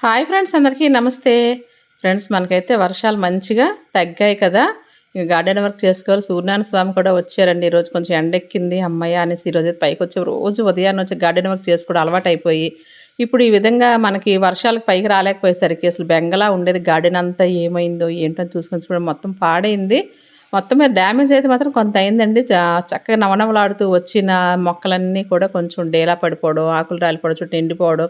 Hi friends అందరికీ నమస్తే. Friends మనకైతే వర్షాలు మంచిగా తగ్గాయి కదా. ఇక గార్డెన్ వర్క్ చేసుకోవాలి. సూర్యనారాయణ స్వామి కూడా వచ్చారండి. ఈరోజు కొంచెం ఎండెక్కింది. అమ్మయ్య అనేసి ఈరోజు పైకి వచ్చి రోజు ఉదయాన్నే వచ్చి గార్డెన్ వర్క్ చేసుకోవడం అలవాటు అయిపోయి ఇప్పుడు ఈ విధంగా మనకి వర్షాలకు పైకి రాలేకపోయేసరికి అసలు బెంగలా ఉండేది. గార్డెన్ అంతా ఏమైందో ఏంటో అని చూసుకొని మొత్తం పాడైంది. మొత్తం మీద డ్యామేజ్ అయితే మాత్రం కొంత అయిందండి. చక్కగా నవనవలాడుతూ వచ్చిన మొక్కలన్నీ కూడా కొంచెం డేలా పడిపోవడం ఆకులు రాలిపోవడం చుట్టూ ఎండిపోవడం.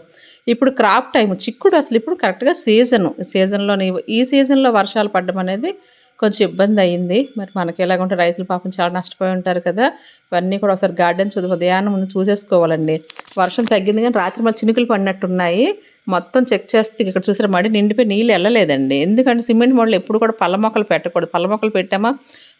ఇప్పుడు క్రాప్ టైం చిక్కుడు అసలు ఇప్పుడు కరెక్ట్గా సీజను సీజన్లోని ఈ సీజన్లో వర్షాలు పడడం అనేది కొంచెం ఇబ్బంది అయింది. మరి మనకి ఎలాగుంటే రైతులు పాపం చాలా నష్టపోయి ఉంటారు కదా. ఇవన్నీ కూడా ఒకసారి గార్డెన్ చూద్దాం ఉదయాన్నం ముందు చూసేసుకోవాలండి. వర్షం తగ్గింది కానీ రాత్రి మళ్ళీ చినుకులు పడినట్టున్నాయి. మొత్తం చెక్ చేస్తే ఇక్కడ చూసారా మడి నిండిపోయి నీళ్ళు వెళ్ళలేదండి. ఎందుకంటే సిమెంట్ మోడల్ ఎప్పుడు కూడా పళ్ళ మొక్కలు పెట్టకూడదు. పళ్ళ మొక్కలు పెట్టామా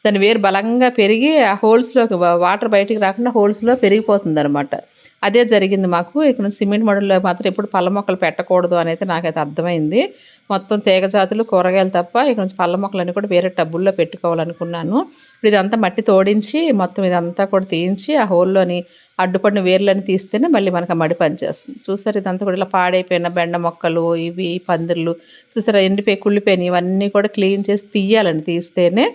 దాని వేరు బలంగా పెరిగి ఆ హోల్స్లోకి వాటర్ బయటికి రాకుండా హోల్స్లో పెరిగిపోతుంది అనమాట అదే జరిగింది మాకు. ఇక్కడ సిమెంట్ మడుల్లో మాత్రం ఎప్పుడు పళ్ళ మొక్కలు పెట్టకూడదు అని అయితే నాకైతే అర్థమైంది. మొత్తం తీగ జాతులు కూరగాయలు తప్ప ఇక్కడ నుంచి పళ్ళ మొక్కలన్నీ కూడా వేరే టబ్బుల్లో పెట్టుకోవాలనుకున్నాను. ఇప్పుడు ఇదంతా మట్టి తోడించి మొత్తం ఇదంతా కూడా తీయించి ఆ హోల్లోని అడ్డుపడిన వేర్లని తీస్తేనే మళ్ళీ మనకు ఆ మడి పనిచేస్తుంది. చూసారు ఇదంతా కూడా ఇలా పాడైపోయిన బెండ మొక్కలు ఇవి పందిర్లు. చూసారా ఎండిపోయి కుళ్ళిపోయినాయి ఇవన్నీ కూడా క్లీన్ చేసి తీయాలని తీస్తేనే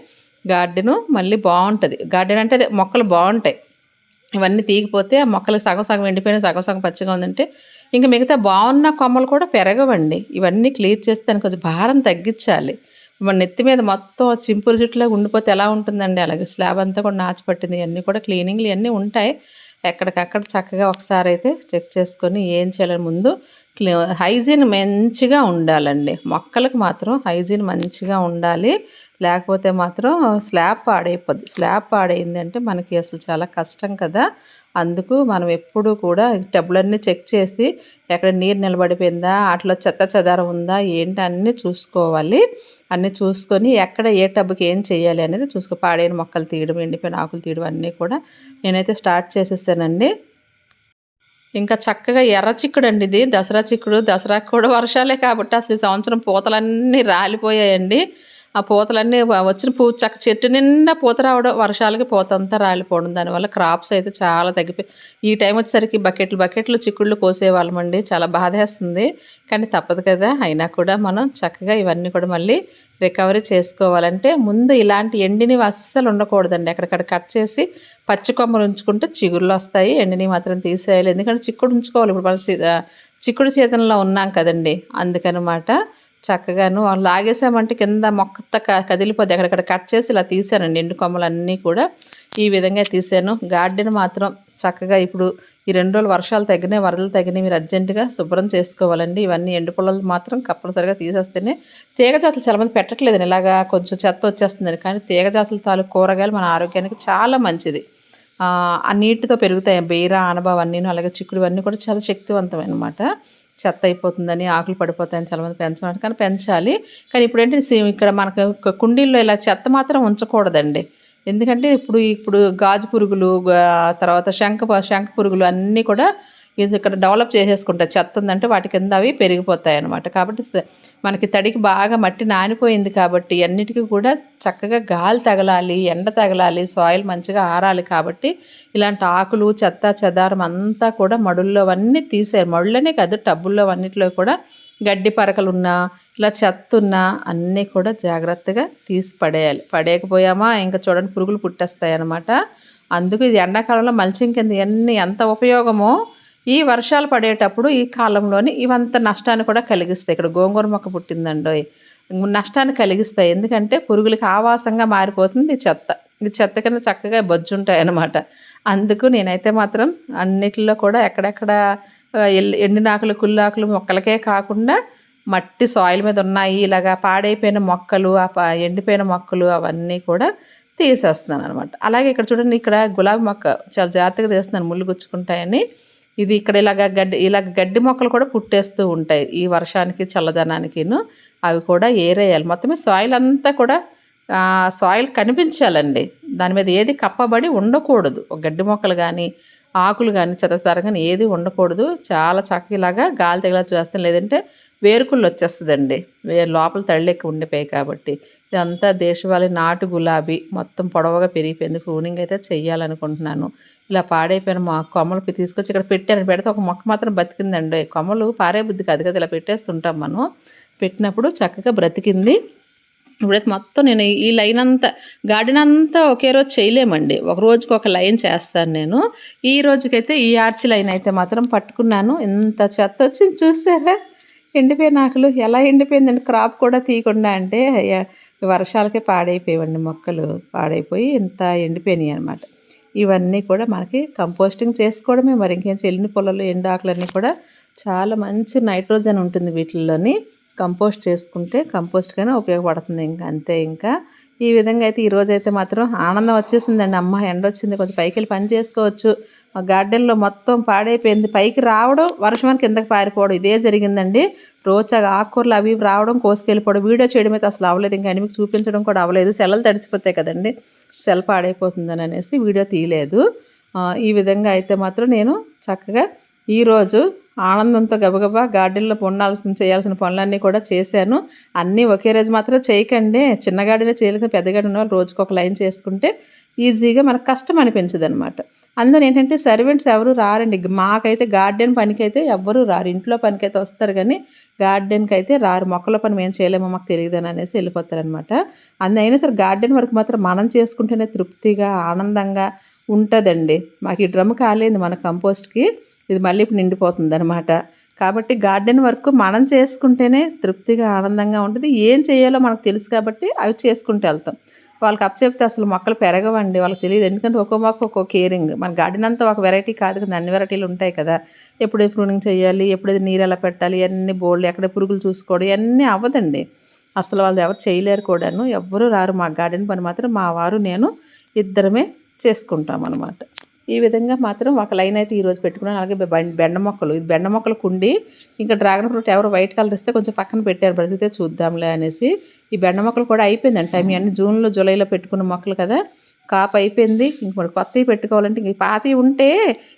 గార్డెను మళ్ళీ బాగుంటుంది. గార్డెన్ అంటే అదే మొక్కలు బాగుంటాయి. ఇవన్నీ తీగిపోతే ఆ మొక్కలు సగం సగం ఎండిపోయిన సగం సగం పచ్చిగా ఉందంటే ఇంకా మిగతా బాగున్న కొమ్మలు కూడా పెరగవండి. ఇవన్నీ క్లియర్ చేస్తే దానికి కొంచెం భారం తగ్గించాలి. మన నెత్తి మీద మొత్తం ఆ చింపురు ఉండిపోతే ఎలా ఉంటుందండి? అలాగే స్లాబ్ అంతా కూడా నాచు పట్టింది ఇవన్నీ కూడా క్లీనింగ్లు ఇవన్నీ ఉంటాయి. ఎక్కడికక్కడ చక్కగా ఒకసారి అయితే చెక్ చేసుకొని ఏం చేయాలని ముందు హైజీన్ మంచిగా ఉండాలండి. మొక్కలకు మాత్రం హైజీన్ మంచిగా ఉండాలి. లేకపోతే మాత్రం స్లాబ్ పాడైపోద్ది. స్లాబ్ పాడైందంటే మనకి అసలు చాలా కష్టం కదా. అందుకు మనం ఎప్పుడూ కూడా టబ్బులన్నీ చెక్ చేసి ఎక్కడ నీరు నిలబడిపోయిందా అట్లా చెత్త చెదారం ఉందా ఏంటి అన్నీ చూసుకోవాలి. అన్నీ చూసుకొని ఎక్కడ ఏ టబ్కి ఏం చేయాలి అనేది చూసుకో పాడైన మొక్కలు తీయడం ఎండిపోయిన ఆకులు తీయడం అన్నీ కూడా నేనైతే స్టార్ట్ చేసేసానండి. ఇంకా చక్కగా ఎర్ర చిక్కుడు అండి ఇది. దసరా చిక్కుడు దసరాకు కూడా వర్షాలే కాబట్టి అసలు ఈ సంవత్సరం పూతలన్నీ రాలిపోయాయండి. ఆ పూతలన్నీ వచ్చిన పూ చక్క చెట్టు నిండా పూత రావడం వర్షాలకి పూత అంతా రాలిపోవడం. దానివల్ల క్రాప్స్ అయితే చాలా తగ్గిపోయి ఈ టైం వచ్చేసరికి బకెట్లు బకెట్లు చిక్కుళ్ళు కోసేవాళ్ళమండి. చాలా బాధేస్తుంది. కానీ తప్పదు కదా. అయినా కూడా మనం చక్కగా ఇవన్నీ కూడా మళ్ళీ రికవరీ చేసుకోవాలంటే ముందు ఇలాంటి ఎండిని అస్సలు ఉండకూడదండి. అక్కడక్కడ కట్ చేసి పచ్చి కొమ్మలు ఉంచుకుంటే చిగుళ్ళు వస్తాయి. ఎండిని మాత్రం తీసేయాలి. ఎందుకంటే చిక్కుడు ఉంచుకోవాలి. ఇప్పుడు మన చిక్కుడు సీజన్లో ఉన్నాం కదండి. అందుకనమాట చక్కగాను లాగేసామంటే కింద మొక్క క- కదిలిపోద్ది. అక్కడక్కడ కట్ చేసి ఇలా తీసానండి ఎండు కొమ్మలు అన్నీ కూడా ఈ విధంగా తీసాను గార్డెన్ మాత్రం చక్కగా ఇప్పుడు ఈ రెండు రోజులు వర్షాలు తగ్గినాయి వరదలు తగ్గినాయి. మీరు అర్జెంటుగా శుభ్రం చేసుకోవాలండి. ఇవన్నీ ఎండు పొలాలు మాత్రం తప్పనిసరిగా తీసేస్తేనే తీగ జాతులు చాలామంది పెట్టట్లేదండి. ఇలాగా కొంచెం చెత్త వచ్చేస్తుందని కానీ తీగ జాతుల తాలూకు కూరగాయలు మన ఆరోగ్యానికి చాలా మంచిది. ఆ నీటితో పెరుగుతాయి. బీర ఆనబావ అలాగే చిక్కుడు అన్నీ కూడా చాలా శక్తివంతమైన అనమాట చెత్త అయిపోతుందని ఆకులు పడిపోతాయని చాలామంది పెంచడానికి కానీ పెంచాలి. కానీ ఇప్పుడు ఏంటంటే ఇక్కడ మనకు కుండీల్లో ఇలా చెత్త మాత్రం ఉంచకూడదండి. ఎందుకంటే ఇప్పుడు ఇప్పుడు గాజు పురుగులు తర్వాత శంఖ శంఖ పురుగులు అన్నీ కూడా ఇది ఇక్కడ డెవలప్ చేసేసుకుంటా. చెత్త ఉందంటే వాటి కింద అవి పెరిగిపోతాయి అన్నమాట. కాబట్టి మనకి తడికి బాగా మట్టి నానిపోయింది కాబట్టి అన్నిటికీ కూడా చక్కగా గాలి తగలాలి ఎండ తగలాలి సాయిల్ మంచిగా ఆరాలి కాబట్టి ఇలాంటి ఆకులు చెత్త చెదారం అంతా కూడా మడుల్లో అవన్నీ తీసేయాలి. మడులనే కాదు టబ్బుల్లో అన్నిటిలో కూడా గడ్డి పరకలున్నా ఇలా చెత్త ఉన్నా అన్నీ కూడా జాగ్రత్తగా తీసి పడేయాలి. పడేయకపోయామా ఇంకా చూడండి పురుగులు పుట్టేస్తాయి అనమాట అందుకు ఇది ఎండాకాలంలో మల్చింగ్ కింద ఎన్ని ఎంత ఉపయోగమో ఈ వర్షాలు పడేటప్పుడు ఈ కాలంలోనే ఇవంత నష్టాన్ని కూడా కలిగిస్తాయి. ఇక్కడ గోంగూర మొక్క పుట్టిందండోయ్ నష్టాన్ని కలిగిస్తాయి. ఎందుకంటే పురుగులకి ఆవాసంగా మారిపోతుంది చెత్త. ఈ చెత్త కింద చక్కగా బొజ్జుంటాయి అన్నమాట అందుకు నేనైతే మాత్రం అన్నిటిలో కూడా ఎక్కడెక్కడ ఎండినాకులు కుల్లాకులు మొక్కలకే కాకుండా మట్టి సాయిల్ మీద ఉన్నాయి. ఇలాగా పాడైపోయిన మొక్కలు ఆ ఎండిపోయిన మొక్కలు అవన్నీ కూడా తీసేస్తున్నాను అనమాట అలాగే ఇక్కడ చూడండి ఇక్కడ గులాబీ మొక్క చాలా జాగ్రత్తగా తీస్తున్నాను. ముళ్ళు గుచ్చుకుంటాయని. ఇది ఇక్కడ ఇలాగ గడ్డి ఇలాగ గడ్డి మొక్కలు కూడా పుట్టేస్తూ ఉంటాయి. ఈ వర్షానికి చల్లదనానికిను. అవి కూడా ఏరేయాలి. మొత్తమే సాయిల్ అంతా కూడా సాయిల్ కనిపించాలండి. దాని మీద ఏది కప్పబడి ఉండకూడదు. గడ్డి మొక్కలు కానీ ఆకులు కానీ చెత్తతర కానీ ఏది ఉండకూడదు. చాలా చక్కగా ఇలాగా గాలి తగిలా చేస్తాం. లేదంటే వేరుకుళ్ళు వచ్చేస్తుందండి లోపల తళ్ళు ఉండిపోయి ఉండిపోయాయి కాబట్టి. ఇదంతా దేశవాళీ నాటు గులాబీ మొత్తం పొడవుగా పెరిగిపోయింది. ప్రూనింగ్ అయితే చెయ్యాలనుకుంటున్నాను. ఇలా పాడైపోయిన మా కొమ్మలు తీసుకొచ్చి ఇక్కడ పెట్టాను పెడితే ఒక మొక్క మాత్రం బతికిందండి. కొమ్మలు పారే బుద్ధి కాదు కదా ఇలా పెట్టేస్తుంటాం మనం. పెట్టినప్పుడు చక్కగా బ్రతికింది. ఇప్పుడైతే మొత్తం నేను ఈ లైన్ అంతా గార్డెన్ అంతా ఒకే రోజు చేయలేమండి. ఒక రోజుకి ఒక లైన్ చేస్తాను నేను. ఈ రోజుకైతే ఈ ఆర్చి లైన్ అయితే మాత్రం పట్టుకున్నాను. ఇంత చెత్త వచ్చింది చూసారా? ఎండిపోయిన ఆకులు ఎలా ఎండిపోయిందండి? క్రాప్ కూడా తీయకుండా అంటే వర్షాలకే పాడైపోయావండి మొక్కలు. పాడైపోయి ఇంత ఎండిపోయినాయి అనమాట ఇవన్నీ కూడా మనకి కంపోస్టింగ్ చేసుకోవడమే మరి. ఇంకేం చెల్లిని పొలాలు ఎండాకులన్నీ కూడా చాలా మంచి నైట్రోజన్ ఉంటుంది వీటిల్లోని. కంపోస్ట్ చేసుకుంటే కంపోస్ట్గానే ఉపయోగపడుతుంది ఇంకా అంతే ఇంకా. ఈ విధంగా అయితే ఈరోజు అయితే మాత్రం ఆనందం వచ్చేసిందండి. అమ్మ ఎండ వచ్చింది కొంచెం పైకి వెళ్ళి పని చేసుకోవచ్చు. మా గార్డెన్లో మొత్తం పాడైపోయింది. పైకి రావడం వర్షం కిందకి పారిపోవడం ఇదే జరిగిందండి. రోజు ఆకుకూరలు అవి రావడం కోసుకెళ్ళిపోవడం వీడియో చేయడం అయితే అసలు అవ్వలేదు. ఇంకా మీకు చూపించడం కూడా అవ్వలేదు. సెలలు తడిచిపోతాయి కదండి. సెల్ పాడైపోతుందని అనేసి వీడియో తీయలేదు. ఈ విధంగా అయితే మాత్రం నేను చక్కగా ఈరోజు ఆనందంతో గబగబా గార్డెన్లో ఉండాల్సిన చేయాల్సిన పనులన్నీ కూడా చేశాను. అన్నీ ఒకే రోజు మాత్రం చేయకండి. చిన్న గార్డెనే చేయలేక పెద్ద గార్డెన్ వాళ్ళు రోజుకి ఒక లైన్ చేసుకుంటే ఈజీగా మనకు కష్టం అనిపించదు అనమాట అందులో ఏంటంటే సర్వెంట్స్ ఎవరు రారండి. మాకైతే గార్డెన్ పనికైతే ఎవ్వరూ రారు. ఇంట్లో పనికైతే వస్తారు కానీ గార్డెన్కి అయితే రారు. మొక్కల పని మేము చేయలేమో మాకు తెలియదని అనేసి వెళ్ళిపోతారనమాట అందుకైనా సరే గార్డెన్ వరకు మాత్రం మనం చేసుకుంటేనే తృప్తిగా ఆనందంగా ఉంటుందండి. మాకు ఈ డ్రమ్ కాలేదు మన కంపోస్ట్కి. ఇది మళ్ళీ ఇప్పుడు నిండిపోతుంది అనమాట కాబట్టి గార్డెన్ వర్క్ మనం చేసుకుంటేనే తృప్తిగా ఆనందంగా ఉంటుంది. ఏం చేయాలో మనకు తెలుసు కాబట్టి అవి చేసుకుంటూ వెళ్తాం. వాళ్ళకి అప్పచెప్తే అసలు మొక్కలు పెరగవండి. వాళ్ళకి తెలియదు. ఎందుకంటే ఒక్కో మొక్క ఒక్కో కేరింగ్. మన గార్డెన్ అంతా ఒక వెరైటీ కాదు కదా. అన్ని వెరైటీలు ఉంటాయి కదా. ఎప్పుడు ప్రూనింగ్ చేయాలి ఎప్పుడు నీరు ఎలా పెట్టాలి అన్ని బోళ్ళు ఎక్కడ పురుగులు చూసుకోవడం ఇవన్నీ అవ్వదండి. అసలు వాళ్ళు ఎవరు చేయలేరు కూడాను. ఎవ్వరూ రారు. మా గార్డెన్ పని మాత్రం మా వారు నేను ఇద్దరమే చేసుకుంటాం అనమాట ఈ విధంగా మాత్రం ఒక లైన్ అయితే ఈరోజు పెట్టుకున్నాను అలాగే బెండ మొక్కలు. ఇది బెండ మొక్కలు కుండి. ఇంకా డ్రాగన్ ఫ్రూట్ ఎవరు వైట్ కలర్ ఇస్తే కొంచెం పక్కన పెట్టారు. బ్రతికితే చూద్దాంలే అనేసి ఈ బెండ మొక్కలు కూడా అయిపోయిందంట టైం అన్ని జూన్లో జూలైలో పెట్టుకున్న మొక్కలు కదా. కాపు అయిపోయింది. ఇంక మరి కొత్తవి పెట్టుకోవాలంటే ఇంక పాతవి ఉంటే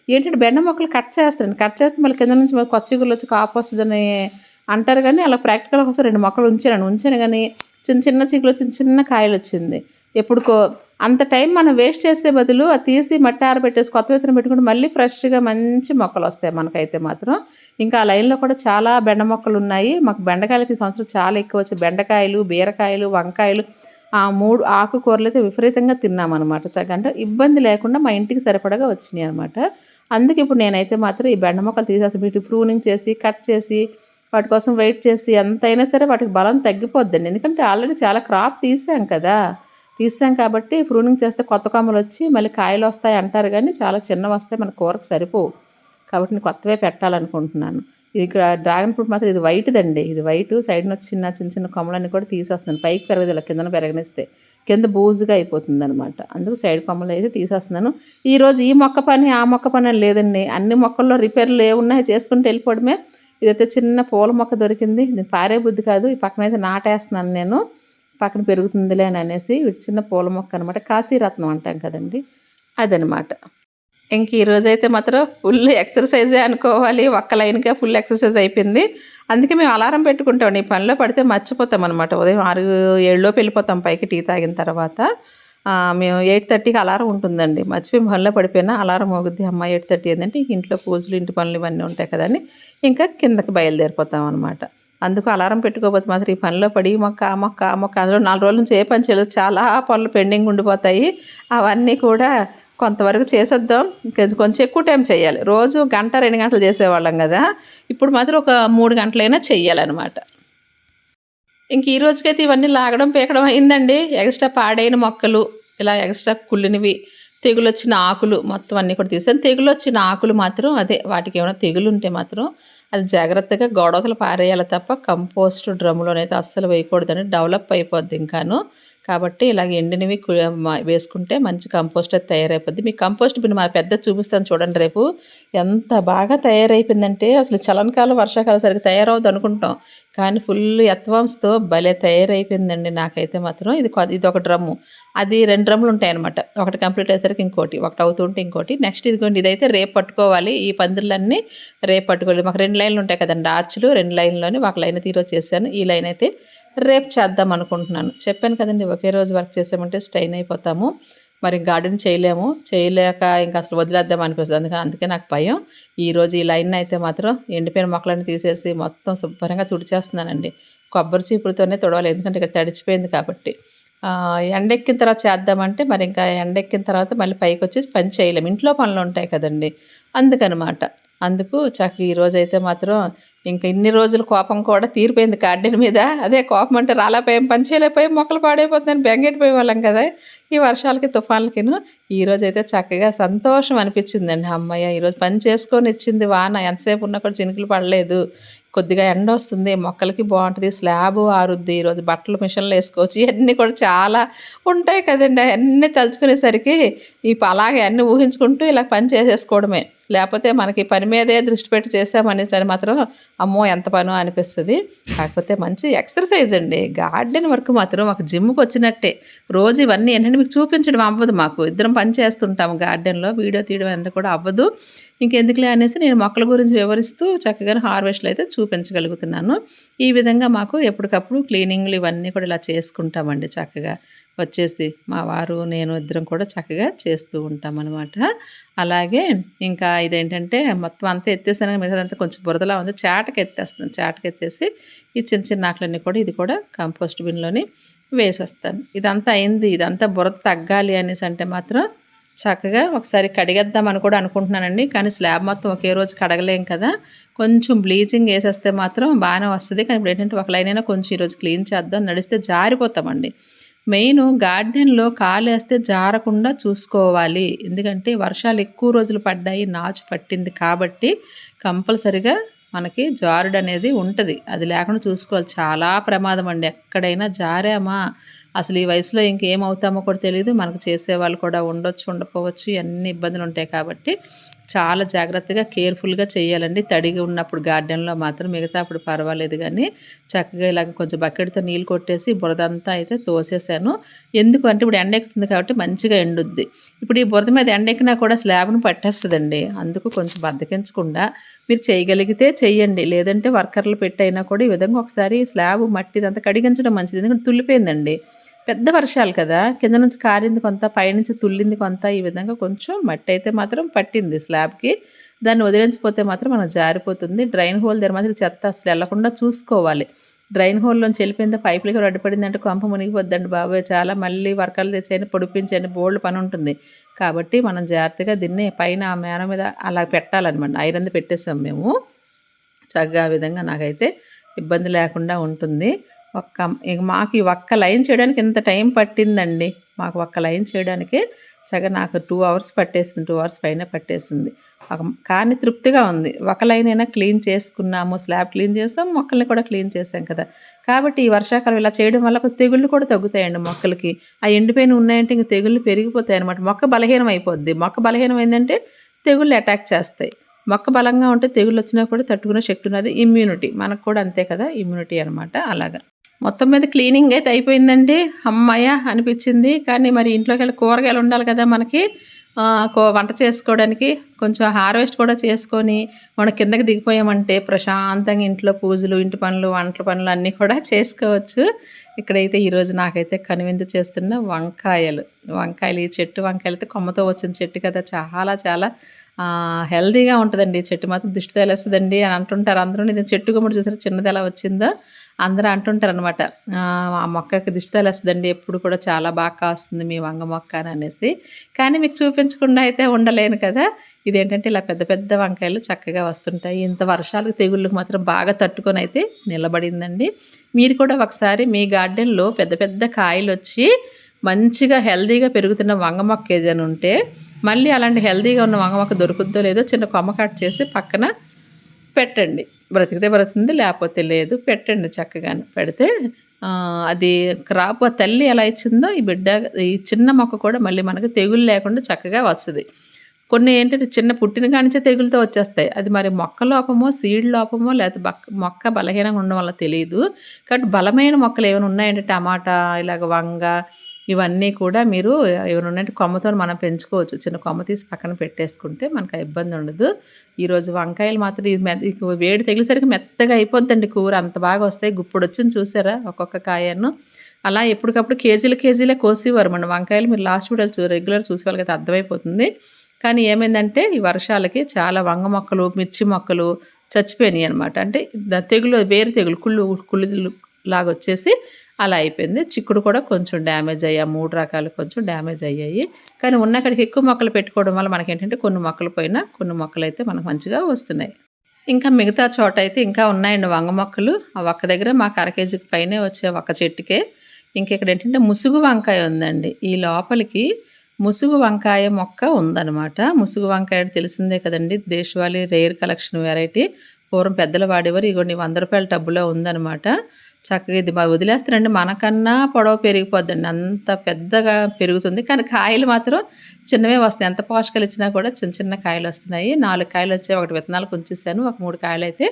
ఏంటంటే బెండ మొక్కలు కట్ చేస్తారండి. కట్ చేస్తే మళ్ళీ కింద నుంచి మళ్ళీ కొత్త వచ్చి కాపు వస్తుందని అంటారు కానీ అలా ప్రాక్టికల్ కోసం రెండు మొక్కలు ఉంచాను ఉంచాను కానీ చిన్న చిన్న చిగులు చిన్న చిన్న కాయలు వచ్చింది. ఎప్పుడుకో అంత టైం మనం వేస్ట్ చేసే బదులు అది తీసి మట్టి ఆరబెట్టేసి కొత్త విత్తనం పెట్టుకుంటే మళ్ళీ ఫ్రెష్గా మంచి మొక్కలు వస్తాయి మనకైతే మాత్రం. ఇంకా ఆ లైన్లో కూడా చాలా బెండ మొక్కలు ఉన్నాయి. మాకు బెండకాయలు ఈ సంవత్సరం చాలా ఎక్కువ వచ్చాయి. బెండకాయలు బీరకాయలు వంకాయలు ఆ మూడు ఆకుకూరలు అయితే విపరీతంగా తిన్నామన్నమాట చక్కగా అంటే ఇబ్బంది లేకుండా మా ఇంటికి సరిపడగా వచ్చినాయి అనమాట అందుకే ఇప్పుడు నేనైతే మాత్రం ఈ బెండ మొక్కలు తీసేసి వీటి ప్రూనింగ్ చేసి కట్ చేసి వాటి కోసం వెయిట్ చేసి ఎంతైనా సరే వాటికి బలం తగ్గిపోద్దండి. ఎందుకంటే ఆల్రెడీ చాలా క్రాప్ తీసాం కదా. తీసాం కాబట్టి ప్రూనింగ్ చేస్తే కొత్త కొమ్మలు వచ్చి మళ్ళీ కాయలు వస్తాయి అంటారు కానీ చాలా చిన్నవి వస్తాయి మన కూరకు సరిపోవు. కాబట్టి నేను కొత్తవే పెట్టాలనుకుంటున్నాను. ఇది ఇక్కడ డ్రాగన్ ఫ్రూట్ మాత్రం ఇది వైట్దండి. ఇది వైట్ సైడ్ వచ్చి చిన్న చిన్న చిన్న కొమ్మలన్నీ కూడా తీసేస్తున్నాను. పైకి పెరగదు ఇలా కిందన పెరగనిస్తే. కింద బూజుగా అయిపోతుంది అనమాట అందుకు సైడ్ కొమ్మలు అయితే తీసేస్తున్నాను. ఈరోజు ఈ మొక్క పని ఆ మొక్క పని అని లేదండి. అన్ని మొక్కల్లో రిపేర్లు ఏ ఉన్నాయి చేసుకుంటూ వెళ్ళిపోవడమే. ఇదైతే చిన్న పూల మొక్క దొరికింది. ఇది పారే బుద్ధి కాదు. ఈ పక్కన అయితే నాటేస్తున్నాను నేను. పక్కన పెరుగుతుందిలే అని అనేసి వీటి చిన్న పూల మొక్క అనమాట కాశీరత్నం అంటాం కదండి. అదనమాట ఇంక ఈరోజైతే అయితే మాత్రం ఫుల్ ఎక్సర్సైజే అనుకోవాలి. ఒక్క లైన్కే ఫుల్ ఎక్సర్సైజ్ అయిపోయింది. అందుకే మేము అలారం పెట్టుకుంటాం ఈ పనిలో పడితే మర్చిపోతాం అనమాట ఉదయం ఆరు ఏడులోపు వెళ్ళిపోతాం పైకి టీ తాగిన తర్వాత. మేము ఎయిట్ థర్టీకి అలారం ఉంటుందండి. మర్చిపోయి పనిలో పడిపోయినా అలారం మోగుద్ది. అమ్మ ఎయిట్ థర్టీ ఏంటంటే ఇంట్లో పూజలు ఇంటి పనులు ఇవన్నీ ఉంటాయి కదండి. ఇంకా కిందకి బయలుదేరిపోతాం అనమాట అందుకు అలారం పెట్టుకోకపోతే మాత్రం ఈ పనిలో పడి మొక్క ఆ మొక్క ఆ మొక్క. అందులో నాలుగు రోజుల నుంచి ఏ పని చేయలేదు. చాలా పనులు పెండింగ్ ఉండిపోతాయి. అవన్నీ కూడా కొంతవరకు చేసేద్దాం. కొంచెం ఎక్కువ టైం చేయాలి. రోజు గంట రెండు గంటలు చేసేవాళ్ళం కదా. ఇప్పుడు మాత్రం ఒక మూడు గంటలైనా చెయ్యాలన్నమాట. ఇంక ఈ రోజుకైతే ఇవన్నీ లాగడం పీకడం అయిందండి. ఎక్స్ట్రా పాడైన మొక్కలు ఇలా ఎక్స్ట్రా కుళ్ళినవి తెగులు వచ్చిన ఆకులు మొత్తం అన్నీ కూడా తీసాను తెగులు వచ్చిన ఆకులు మాత్రం అదే వాటికి ఏమైనా తెగులు ఉంటే మాత్రం అది జాగ్రత్తగా గొడవలు పారేయాలి తప్ప కంపోస్ట్ డ్రమ్ములోనైతే అస్సలు వేయకూడదని డెవలప్ అయిపోద్ది ఇంకాను. కాబట్టి ఇలాగ ఎండినవి వేసుకుంటే మంచి కంపోస్ట్ అయితే తయారైపోద్ది. మీ కంపోస్ట్ బిన్ మా పెద్ద చూపిస్తాను చూడండి రేపు. ఎంత బాగా తయారైపోయిందంటే అసలు చలనకాలం వర్షాకాలం సరిగ్గా తయారవుద్ది అనుకుంటాం కానీ ఫుల్ ఎత్వాంస్తో భలే తయారైపోయిందండి నాకైతే మాత్రం. ఇది ఇది ఒక డ్రమ్ము. అది రెండు డ్రమ్ములు ఉంటాయి అనమాట ఒకటి కంప్లీట్ అయ్యేసరికి ఇంకోటి ఒకటి అవుతుంటే ఇంకోటి. నెక్స్ట్ ఇదిగోండి ఇదైతే రేపు పట్టుకోవాలి. ఈ పందిర్లన్నీ రేపు పట్టుకోవాలి. మాకు రెండు లైన్లు ఉంటాయి కదండి ఆర్చ్లు. రెండు లైన్లోని ఒక లైన్ తీరో చేశాను. ఈ లైన్ అయితే రేపు చేద్దాం అనుకుంటున్నాను. చెప్పాను కదండి ఒకే రోజు వర్క్ చేసామంటే స్టైన్ అయిపోతాము. మరి గార్డెన్ చేయలేము. చేయలేక ఇంకా అసలు వదిలేద్దాం అనిపిస్తుంది. అందుకని అందుకే నాకు భయం. ఈరోజు ఈ లైన్ అయితే మాత్రం ఎండిపోయిన మొక్కలన్నీ తీసేసి మొత్తం శుభ్రంగా తుడిచేస్తున్నానండి. కొబ్బరి చీపులతోనే తుడవాలి. ఎందుకంటే ఇక్కడ తడిచిపోయింది కాబట్టి. ఎండెక్కిన తర్వాత చేద్దామంటే మరి ఇంకా ఎండెక్కిన తర్వాత మళ్ళీ పైకి వచ్చి పని చేయలేము. ఇంట్లో పనులు ఉంటాయి కదండి. అందుకనమాట. అందుకు చక్క ఈ రోజైతే మాత్రం ఇంకా ఇన్ని రోజులు కోపం కూడా తీరిపోయింది గార్డెన్ మీద. అదే కోపం అంటే రాలేపోయాం పని చేయలేకపోయాం మొక్కలు పాడైపోతుందని బెంగెట్టిపోయే వాళ్ళం కదా. ఈ వర్షాలకి తుఫాన్లకిను ఈరోజైతే చక్కగా సంతోషం అనిపించిందండి. అమ్మయ్య ఈరోజు పని చేసుకొని ఇచ్చింది వాన. ఎంతసేపు ఉన్నా కూడా చినుకులు పడలేదు. కొద్దిగా ఎండ వస్తుంది మొక్కలకి బాగుంటుంది స్లాబ్ ఆరుద్ది ఈరోజు బట్టలు మిషన్లు వేసుకోవచ్చు ఇవన్నీ కూడా చాలా ఉంటాయి కదండి. అన్నీ తలుచుకునేసరికి ఈ అలాగే అన్నీ ఊహించుకుంటూ ఇలా పని చేసేసుకోవడమే. లేకపోతే మనకి పని మీదే దృష్టి పెట్టి చేసామనేసరి మాత్రం అమ్మో ఎంత పనో అనిపిస్తుంది. కాకపోతే మంచి ఎక్సర్సైజ్ అండి. గార్డెన్ వర్క్ మాత్రం మాకు జిమ్కి వచ్చినట్టే. రోజు ఇవన్నీ ఏంటంటే మీకు చూపించడం అవ్వదు మాకు. ఇద్దరం పని చేస్తుంటాము గార్డెన్లో వీడియో తీయడం అనేది కూడా అవ్వదు. ఇంకెందుకులే అనేసి నేను మొక్కల గురించి వివరిస్తూ చక్కగా హార్వెస్ట్లు అయితే చూపించగలుగుతున్నాను. ఈ విధంగా మాకు ఎప్పటికప్పుడు క్లీనింగ్లు ఇవన్నీ కూడా ఇలా చేసుకుంటామండి చక్కగా. వచ్చేసి మా వారు నేను ఇద్దరం కూడా చక్కగా చేస్తూ ఉంటాం అనమాట అలాగే ఇంకా ఇదేంటంటే మొత్తం అంతా ఎత్తేసాను మిగతాదంతా కొంచెం బురదలా ఉంది. చాటకి ఎత్తేస్తాను చాటకి ఎత్తేసి ఈ చిన్న చిన్న ఆకులన్నీ కూడా ఇది కూడా కంపోస్ట్ బిన్లోని వేసేస్తాను. ఇదంతా అయింది. ఇదంతా బురద తగ్గాలి అనేసి అంటే మాత్రం చక్కగా ఒకసారి కడిగేద్దామని కూడా అనుకుంటున్నానండి. కానీ స్లాబ్ మొత్తం ఒకే రోజు కడగలేం కదా. కొంచెం బ్లీచింగ్ వేసేస్తే మాత్రం బాగానే వస్తుంది. కానీ ఇప్పుడు ఏంటంటే ఒక లైన్ అయినా కొంచెం ఈరోజు క్లీన్ చేద్దాం నడిస్తే జారిపోతామండి. మెయిన్ గార్డెన్లో కాలు వేస్తే జారకుండా చూసుకోవాలి. ఎందుకంటే వర్షాలు ఎక్కువ రోజులు పడ్డాయి నాచు పట్టింది కాబట్టి కంపల్సరిగా మనకి జారుడు అనేది ఉంటుంది. అది లేకుండా చూసుకోవాలి. చాలా ప్రమాదం అండి. ఎక్కడైనా జారామా? అసలు ఈ వయసులో ఇంకేమవుతామో కూడా తెలియదు మనకు చేసేవాళ్ళు కూడా ఉండొచ్చు ఉండకపోవచ్చు అన్ని ఇబ్బందులు ఉంటాయి కాబట్టి చాలా జాగ్రత్తగా కేర్ఫుల్గా చేయాలండి. తడిగా ఉన్నప్పుడు గార్డెన్లో మాత్రం మిగతా అప్పుడు పర్వాలేదు కానీ చక్కగా ఇలాగ కొంచెం బకెట్తో నీళ్ళు కొట్టేసి బురదంతా అయితే తోసేసాను. ఎందుకు అంటే ఇప్పుడు ఎండ ఎక్కుతుంది కాబట్టి మంచిగా ఎండుద్ది. ఇప్పుడు ఈ బురద మీద ఎండ ఎక్కినా కూడా స్లాబ్ను పట్టేస్తుందండి. అందుకు కొంచెం బద్దకించకుండా మీరు చేయగలిగితే చెయ్యండి. లేదంటే వర్కర్లు పెట్టైనా కూడా ఈ విధంగా ఒకసారి స్లాబ్ మట్టి ఇదంతా కడిగించడం మంచిది. ఎందుకంటే తుల్లిపోయిందండి పెద్ద వర్షాలు కదా కింద నుంచి కారింది కొంత పైనుంచి తుల్లింది కొంత ఈ విధంగా కొంచెం మట్టి అయితే మాత్రం పట్టింది స్లాబ్కి దాన్ని వదిలించిపోతే మాత్రం మనం జారిపోతుంది. డ్రైన్ హోల్ దగ్గర మాత్రం చెత్త అసలు వెళ్ళకుండా చూసుకోవాలి. డ్రైన్ హోల్లోంచి వెళ్ళిపోయింది పైపులకి అడ్డుపడిందంటే కొంప మునిగిపోద్దండి బాబాయ్. చాలా మళ్ళీ వర్కాలు తెచ్చేయండి పొడిపించండి బోల్డ్ పని ఉంటుంది. కాబట్టి మనం జాగ్రత్తగా దీన్ని పైన ఆ మేన మీద అలా పెట్టాలన్నమాట. ఐరన్ పెట్టేసాం మేము. చక్కగా విధంగా నాకైతే ఇబ్బంది లేకుండా ఉంటుంది. ఒక్క ఇక మాకు ఈ ఒక్క లైన్ చేయడానికి ఇంత టైం పట్టిందండి. మాకు ఒక్క లైన్ చేయడానికి చక్కగా నాకు టూ అవర్స్ పట్టేసింది టూ అవర్స్ పైన పట్టేసింది. ఒక- కానీ తృప్తిగా ఉంది. ఒక లైన్ అయినా క్లీన్ చేసుకున్నాము స్లాబ్ క్లీన్ చేసాం మొక్కల్ని కూడా క్లీన్ చేసాం కదా. కాబట్టి ఈ వర్షాకాలం ఇలా చేయడం వల్ల తెగుళ్ళు కూడా తగ్గుతాయండి మొక్కలకి. ఆ ఎండిపోయిన ఉన్నాయంటే ఇంక తెగుళ్ళు పెరిగిపోతాయి అనమాట మొక్క బలహీనం అయిపోద్ది. మొక్క బలహీనం ఏంటంటే తెగుళ్ళు అటాక్ చేస్తాయి. మొక్క బలంగా ఉంటే తెగుళ్ళు వచ్చినా కూడా తట్టుకునే శక్తి ఉన్నది ఇమ్యూనిటీ మనకు కూడా అంతే కదా ఇమ్యూనిటీ అనమాట అలాగా. మొత్తం మీద క్లీనింగ్ అయితే అయిపోయిందండి. అమ్మాయ అనిపించింది. కానీ మరి ఇంట్లోకి వెళ్ళి కూరగాయలు ఉండాలి కదా మనకి. కో- వంట చేసుకోవడానికి కొంచెం హార్వెస్ట్ కూడా చేసుకొని మనం కిందకి దిగిపోయామంటే ప్రశాంతంగా ఇంట్లో పూజలు ఇంటి పనులు వంటల పనులు అన్నీ కూడా చేసుకోవచ్చు. ఇక్కడైతే ఈరోజు నాకైతే కనువిందు చేస్తున్న వంకాయలు. వంకాయలు ఈ చెట్టు వంకాయలు అయితే కొమ్మతో వచ్చిన చెట్టు కదా. చాలా చాలా హెల్దీగా ఉంటుందండి. చెట్టు మాత్రం దిష్టి తేలేస్తుందండి అని అంటుంటారు. అందరూ ఇది చెట్టు గుమ్మడి చూసారు? చిన్నది ఎలా వచ్చిందో అందరూ అంటుంటారు అనమాట ఆ మొక్కకి దిష్టి తేలేస్తుందండి. ఎప్పుడు కూడా చాలా బాగా కాస్తుంది మీ వంగ మొక్క అని అనేసి. కానీ మీకు చూపించకుండా అయితే ఉండలేను కదా. ఇదేంటంటే ఇలా పెద్ద పెద్ద వంకాయలు చక్కగా వస్తుంటాయి. ఇంత వర్షాలకు తెగుళ్ళకు మాత్రం బాగా తట్టుకొని అయితే నిలబడిందండి. మీరు కూడా ఒకసారి మీ గార్డెన్లో పెద్ద పెద్ద కాయలు వచ్చి మంచిగా హెల్దీగా పెరుగుతున్న వంగ మొక్క ఏదైనా ఉంటే మళ్ళీ అలాంటి హెల్తీగా ఉన్న వంగమక్క దొరుకుద్దో లేదో చిన్న కొమ్మ కట్ చేసి పక్కన పెట్టండి. బ్రతికితే బ్రతుంది లేకపోతే లేదు. పెట్టండి చక్కగాను. పెడితే అది క్రాప్ తల్లి ఎలా ఇచ్చిందో ఈ బిడ్డ ఈ చిన్న మొక్క కూడా మళ్ళీ మనకి తెగులు లేకుండా చక్కగా వస్తుంది. కొన్ని ఏంటంటే చిన్న పుట్టిన కానించే తెగులతో వచ్చేస్తాయి. అది మరి మొక్క లోపమో సీడ్ లోపమో లేకపోతే బక్క మొక్క బలహీనంగా ఉండడం వల్ల తెలియదు కాబట్టి బలమైన మొక్కలు ఏమైనా ఉన్నాయంటే టమాటా ఇలాగ వంగ ఇవన్నీ కూడా మీరు ఎవరున్నట్టు కొమ్మతో మనం పెంచుకోవచ్చు. చిన్న కొమ్మ తీసి పక్కన పెట్టేసుకుంటే మనకు ఇబ్బంది ఉండదు. ఈరోజు వంకాయలు మాత్రం ఇది మె- వేడి తగిలేసరికి మెత్తగా అయిపోద్దండి కూర. అంత బాగా వస్తాయి. గుప్పుడు వచ్చింది చూసారా? ఒక్కొక్క కాయను. అలా ఎప్పటికప్పుడు కేజీలు కేజీలే కోసేవారు. మన వంకాయలు మీరు లాస్ట్ వీడియోలు చూ రెగ్యులర్ చూసేవాళ్ళకి అయితే అర్థమైపోతుంది. కానీ ఏమైందంటే ఈ వర్షాలకి చాలా వంగ మొక్కలు మిర్చి మొక్కలు చచ్చిపోయినాయి అనమాట అంటే తెగులు వేరు తెగులు కుళ్ళు కుళ్ళు లాగా వచ్చేసి అలా అయిపోయింది. చిక్కుడు కూడా కొంచెం డ్యామేజ్ అయ్యాయి మూడు రకాలు కొంచెం డ్యామేజ్ అయ్యాయి. కానీ ఉన్నక్కడికి ఎక్కువ మొక్కలు పెట్టుకోవడం వల్ల మనకి ఏంటంటే కొన్ని మొక్కలు పోయినా కొన్ని మొక్కలు అయితే మనకు మంచిగా వస్తున్నాయి. ఇంకా మిగతా చోట అయితే ఇంకా ఉన్నాయండి వంగ మొక్కలు. ఆ ఒక్క దగ్గర మాకు అరకేజీకి పైనే వచ్చే ఒక్క చెట్టుకే. ఇంక ఇక్కడ ఏంటంటే ముసుగు వంకాయ ఉందండి. ఈ లోపలికి ముసుగు వంకాయ మొక్క ఉందన్నమాట. ముసుగు వంకాయ తెలిసిందే కదండి. దేశవాళీ రేర్ కలెక్షన్ వెరైటీ. పూర్వం పెద్దలు వాడేవారు ఇగోండి వంద రూపాయల టబ్బులో ఉందన్నమాట. చక్కగా ఇది బాగా వదిలేస్తారండి. మనకన్నా పొడవ పెరిగిపోద్దండి. అంత పెద్దగా పెరుగుతుంది. కానీ కాయలు మాత్రం చిన్నవే వస్తాయి. ఎంత పోషకాలు ఇచ్చినా కూడా చిన్న చిన్న కాయలు వస్తున్నాయి. నాలుగు కాయలు వచ్చాయి ఒకటి విత్తనాలు ఉంచేసాను. ఒక మూడు కాయలు అయితే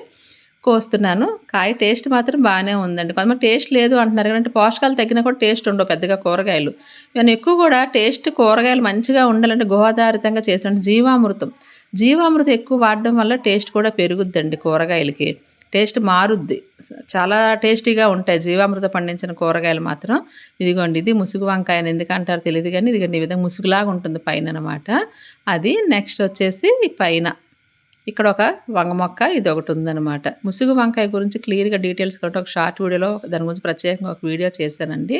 కోస్తున్నాను. కాయ టేస్ట్ మాత్రం బాగానే ఉందండి. కొంతమంది టేస్ట్ లేదు అంటున్నారు. కానీ అంటే పోషకాలు తగ్గినా కూడా టేస్ట్ ఉండవు పెద్దగా కూరగాయలు. నేను ఎక్కువ కూడా టేస్ట్ కూరగాయలు మంచిగా ఉండాలంటే గోదారితంగా చేసిన జీవామృతం. జీవామృతం ఎక్కువ వాడడం వల్ల టేస్ట్ కూడా పెరుగుద్దండి కూరగాయలకి. టేస్ట్ మారుద్ది. చాలా టేస్టీగా ఉంటాయి. జీవామృత పండించిన కూరగాయలు మాత్రం. ఇదిగోండి ఇది ముసుగు వంకాయ అని ఎందుకంటారు తెలియదు కానీ ఇదిగోండి ఈ విధంగా ముసుగులాగా ఉంటుంది పైన అనమాట అది నెక్స్ట్ వచ్చేసి పైన. ఇక్కడ ఒక వంగ మొక్క ఇది ఒకటి ఉందన్నమాట. ముసుగు వంకాయ గురించి క్లియర్గా డీటెయిల్స్ కంటే ఒక షార్ట్ వీడియోలో దాని గురించి ప్రత్యేకంగా ఒక వీడియో చేశానండి.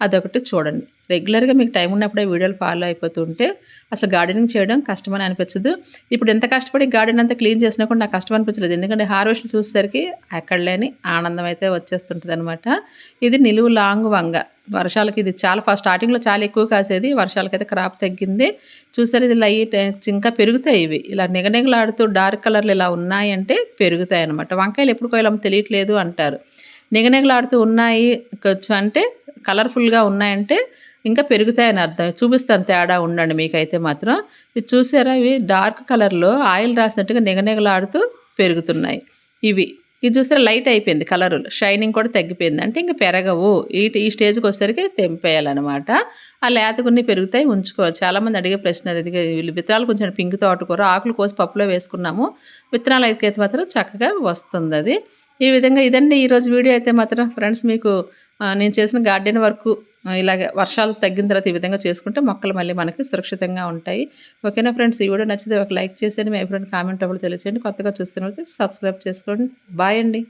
అదొకటి చూడండి. రెగ్యులర్గా మీకు టైం ఉన్నప్పుడే వీడియోలు ఫాలో అయిపోతుంటే అసలు గార్డెనింగ్ చేయడం కష్టమని అనిపించదు. ఇప్పుడు ఎంత కష్టపడి గార్డెన్ అంతా క్లీన్ చేసినా కూడా నాకు కష్టం అనిపించలేదు. ఎందుకంటే హార్వెస్ట్ చూసేసరికి అక్కడ లేని ఆనందం అయితే వచ్చేస్తుంటుంది అనమాట ఇది నిలువు లాంగ్ వంగ. వర్షాలకి ఇది చాలా ఫస్ట్ స్టార్టింగ్లో చాలా ఎక్కువ కాసేది వర్షాలకైతే క్రాప్ తగ్గింది. చూసారు ఇది లైట్ ఇంకా పెరుగుతాయి ఇవి. ఇలా నిగనిగలాడుతూ డార్క్ కలర్లు ఇలా ఉన్నాయంటే పెరుగుతాయి అనమాట వంకాయలు ఎప్పుడు కోయాలో తెలియట్లేదు అంటారు. నిగనిగలాడుతూ ఉన్నాయి. కొంచెం అంటే కలర్ఫుల్గా ఉన్నాయంటే ఇంకా పెరుగుతాయని అర్థం. చూపిస్తాను తేడా ఉండండి మీకైతే మాత్రం. ఇది చూసారా? ఇవి డార్క్ కలర్లో ఆయిల్ రాసినట్టుగా నిగనిగలాడుతూ పెరుగుతున్నాయి. ఇవి. ఇది చూస్తే లైట్ అయిపోయింది కలర్. షైనింగ్ కూడా తగ్గిపోయింది. అంటే ఇంకా పెరగవు. ఈ ఈ స్టేజ్కి వచ్చేసరికి తెంపేయాలన్నమాట. ఆ లేతకున్ని పెరుగుతాయి. ఉంచుకోవాలి. చాలామంది అడిగే ప్రశ్న అది. వీళ్ళు విత్తనాలు కొంచెం పింక్ తోటకూర ఆకులు కోసి పప్పులో వేసుకున్నాము. విత్తనాలు అయితే మాత్రం చక్కగా వస్తుంది అది. ఈ విధంగా ఇదండి ఈరోజు వీడియో అయితే మాత్రం ఫ్రెండ్స్ మీకు నేను చేసిన గార్డెన్ వర్క్ ఇలాగ వర్షాలు తగ్గిన తర్వాత ఈ విధంగా చేసుకుంటే మొక్కలు మళ్ళీ మనకి సురక్షితంగా ఉంటాయి. ఓకేనా ఫ్రెండ్స్? ఈ వీడియో నచ్చితే ఒక లైక్ చేసేయండి. మీ ఫ్రెండ్ కామెంట్ అప్పుడు తెలియచేయండి. కొత్తగా చూస్తున్న సబ్స్క్రైబ్ చేసుకోండి. బాయ్ అండి.